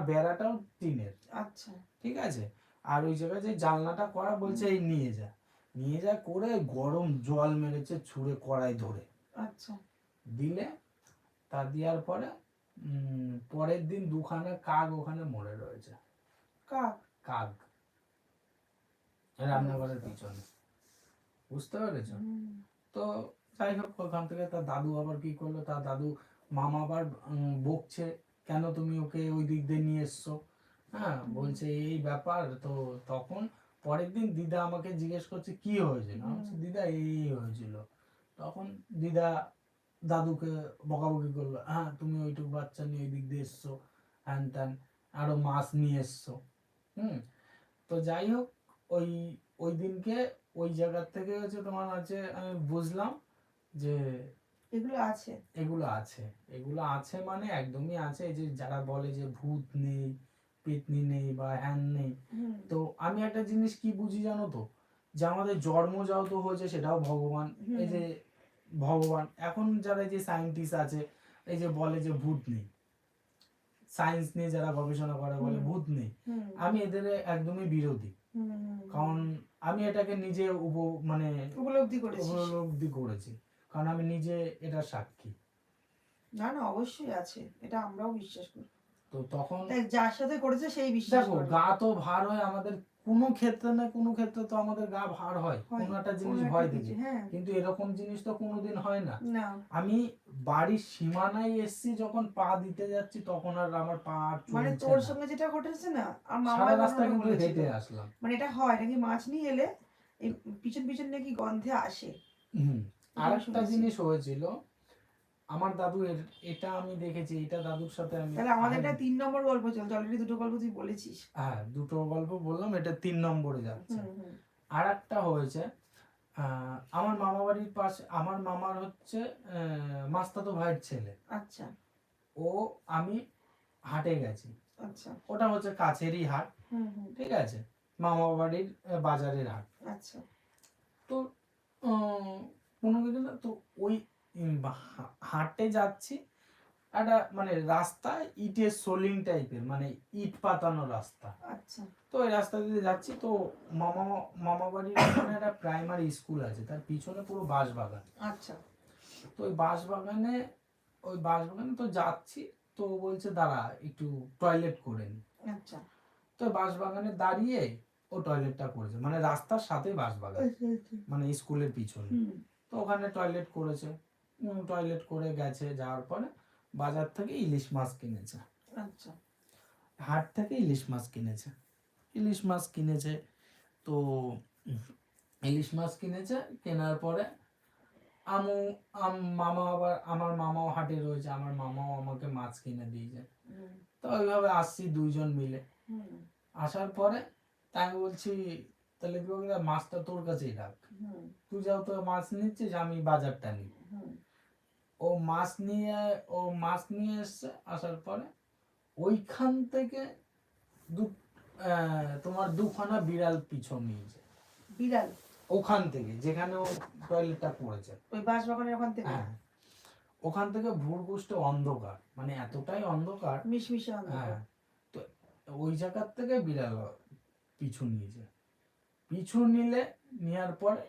বেড়াটাও টিনের। আচ্ছা। ঠিক আছে? আর ওই জায়গায় যে জানলাটা করা বলছে এই নিয়ে যা। নিয়ে যা করে গরম জল মেরেছে ছুঁড়ে কড়াই ধরে। আচ্ছা। দিলে তা দেওয়ার পরে পরের দিন দুখানা কাক ওখানে মরে রয়েছে। কাক? কাক। রান্নাঘরের পিছনে। বুঝতে পেরেছ? তো যাই হোক ওখান থেকে তার দাদু আবার কি করল? তার দাদু মামা আবার বকছে। কেন তুমি ওকে ওই দিক দিয়ে নিয়ে এসছো? হ্যাঁ বলছে এই ব্যাপার। তো তখন পরের দিন দিদা আমাকে জিজ্ঞেস করছে, কি হয়েছিল? দিদা, এই হয়েছিল। তখন দিদা দাদুকে বকাবকি করল হ্যাঁ তুমি ওইটুকু বাচ্চা নিয়ে ওই দিক দিয়ে এসছো, হ্যান ত্যান, আরও মাছ নিয়ে এসছো। হুম, তো যাই হোক, ওই ওই দিনকে ওই জায়গার থেকে হচ্ছে তোমার আছে আমি বুঝলাম যে এগুলো আছে? এগুলো আছে। এগুলো আছে মানে একদমই আছে। এই যে যারা বলে যে ভূত নেই পেতনি নেই বা হ্যান নেই তো আমি একটা জিনিস কি বুঝি জানো তো? যে আমাদের জন্ম হয়েছে সেটাও ভগবান এই যে ভগবান। এখন যারা এই যে সায়েন্টিস্ট আছে এই যে বলে যে ভূত নেই সায়েন্স নিয়ে যারা গবেষণা করে বলে ভূত নেই আমি এদের একদমই বিরোধী। কারণ আমি এটাকে নিজে উপ মানে উপলব্ধি করেছিস। উপলব্ধি করেছি। কারণ আমি নিজে এটা সাক্ষী। না না অবশ্যই আছে। এটা আমরাও বিশ্বাস করি। তো তখন যার সাথে করেছে সেই বিশ্বাস দেখো গা তো ভার হয় আমাদের কোনো ক্ষেত্রে না কোনো ক্ষেত্রে তো আমাদের গা ভার হয়। কোনো একটা জিনিস ভয় কিছু, হ্যাঁ। কিন্তু এরকম জিনিস তো কোনোদিন হয় না। আমি বাড়ির সীমানায় এসছি যখন পা দিতে যাচ্ছি তখন আর আমার পা আর মানে তোর সঙ্গে যেটা ঘটেছে না আর মামা রাস্তা কিন্তু হেঁটে আসলাম। মানে এটা হয় নাকি মাছ নিয়ে এলে পিছন পিছন নাকি গন্ধে আসে। হুম আর এটা একটা শুনেছি। জিনিস হয়েছিল। আমার দাদু এর এটা আমি দেখেছি এটা দাদুর সাথে আমি তাহলে আমাদের এটা তিন নম্বর গল্প চলছে। অলরেডি দুটো গল্প তুই বলেছিস। হ্যাঁ দুটো গল্প বললাম এটা তিন নম্বরে যাচ্ছে। আর একটা হয়েছে আমার মামা বাড়ির পাশে আমার মামার হচ্ছে মাস্তাতো ভাইয়ের ছেলে। আচ্ছা। ও আমি হাটে গেছি। আচ্ছা। ওটা হচ্ছে কাছেরই হাট হুম হুম। ঠিক আছে? মামা বাড়ির বাজারের হাট। আচ্ছা। তো কোনো কিছু না তো ওই হাটে যাচ্ছি একটা মানে রাস্তা ইটের সোলিং টাইপের মানে ইট পাতানো রাস্তা। আচ্ছা। তো ওই রাস্তা দিয়ে যাচ্ছি তো মামা মামা বাড়ির ওখানে একটা প্রাইমারি স্কুল আছে তার পিছনে পুরো বাঁশ বাগান আচ্ছা। তো ওই বাঁশ বাগানে ওই বাঁশ বাগানে তো যাচ্ছি তো বলছে দাঁড়া একটু টয়লেট করে নি। আচ্ছা। তো বাঁশ বাগানে দাঁড়িয়ে ও টয়লেটটা করেছে মানে রাস্তার সাথে বাঁশ বাগান আচ্ছা আচ্ছা। মানে স্কুলের পিছনে। তো ওখানে টয়লেট করেছে। টয়লেট করে গেছে যাওয়ার পরে বাজার থেকে ইলিশ মাছ কিনেছে। আচ্ছা। হাট থেকে ইলিশ মাছ কিনেছে। ইলিশ মাছ কিনেছে তো ইলিশ মাছ কিনেছে কেনার পরে আমু আম মামা আবার আমার মামাও হাটে রয়েছে আমার মামাও আমাকে মাছ কিনে দিয়েছে। তো ওইভাবে আসছি দুইজন মিলে। আসার পরে তাই বলছি তাহলে কি বলব, মাছটা তোর কাছেই রাখ। তুই যাও তো মাছ নিচ্ছিস আমি বাজারটা নিই ও মাছ নিয়ে ও মাছ নিয়ে এসছে আসার পরে ওইখান থেকে দু তোমার দুখানা বিড়াল পিছন নিয়েছে বিড়াল? ওখান থেকে যেখানে ও টয়লেটটা করেছে। ওই বাঁশ বাগানের ওখান থেকে? হ্যাঁ। ওখান থেকে ভূর্ভুষ্ট অন্ধকার মানে এতটাই অন্ধকার। মিশমিশে অন্ধকার। হ্যাঁ। তো ওই জায়গার থেকে বিড়াল পিছু নিয়েছে পিছু নিলে নেওয়ার পরে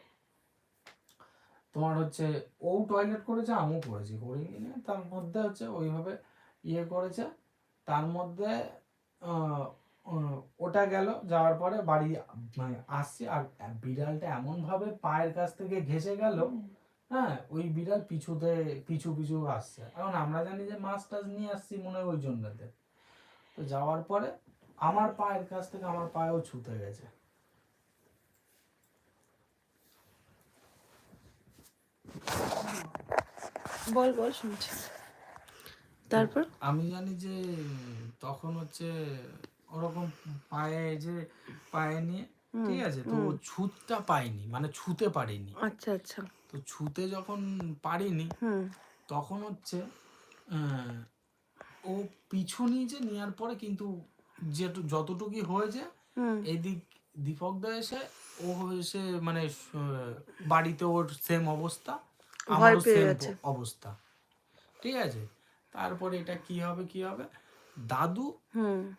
তোমার হচ্ছে ও টয়লেট করেছে আমিও করেছি। করে নিয়ে তার মধ্যে হচ্ছে ওইভাবে ইয়ে করেছে। তার মধ্যে ওটা গেল যাওয়ার পরে বাড়ি মানে আসছি। আর বিড়ালটা এমন ভাবে পায়ের কাছ থেকে ঘেসে গেল হ্যাঁ ওই বিড়াল পিছুতে পিছু পিছু আসছে। এখন আমরা জানি যে মাছ টাছ নিয়ে আসছি মনে হয় ওই জন্যতে তো যাওয়ার পরে আমার পায়ের কাছ থেকে আমার পায়েও ছুতে গেছে। বল বল শুনছি। তারপর? আমি জানি যে তখন হচ্ছে ওরকম পায়ে যে পায়ে নিয়ে ঠিক আছে তো ছুতটা পাইনি মানে ছুতে পারিনি। আচ্ছা আচ্ছা। তো ছুতে যখন পারিনি তখন হচ্ছে ও পিছু নিয়েছে নেওয়ার পরে কিন্তু যেটু যতটুকুই হয়েছে এদিক দীপক দা এসে ও এসে মানে বাড়িতে ওর সেম অবস্থা। আমারও সেম অবস্থা। ঠিক আছে? তারপরে এটা কি হবে কি হবে? দাদু হুম।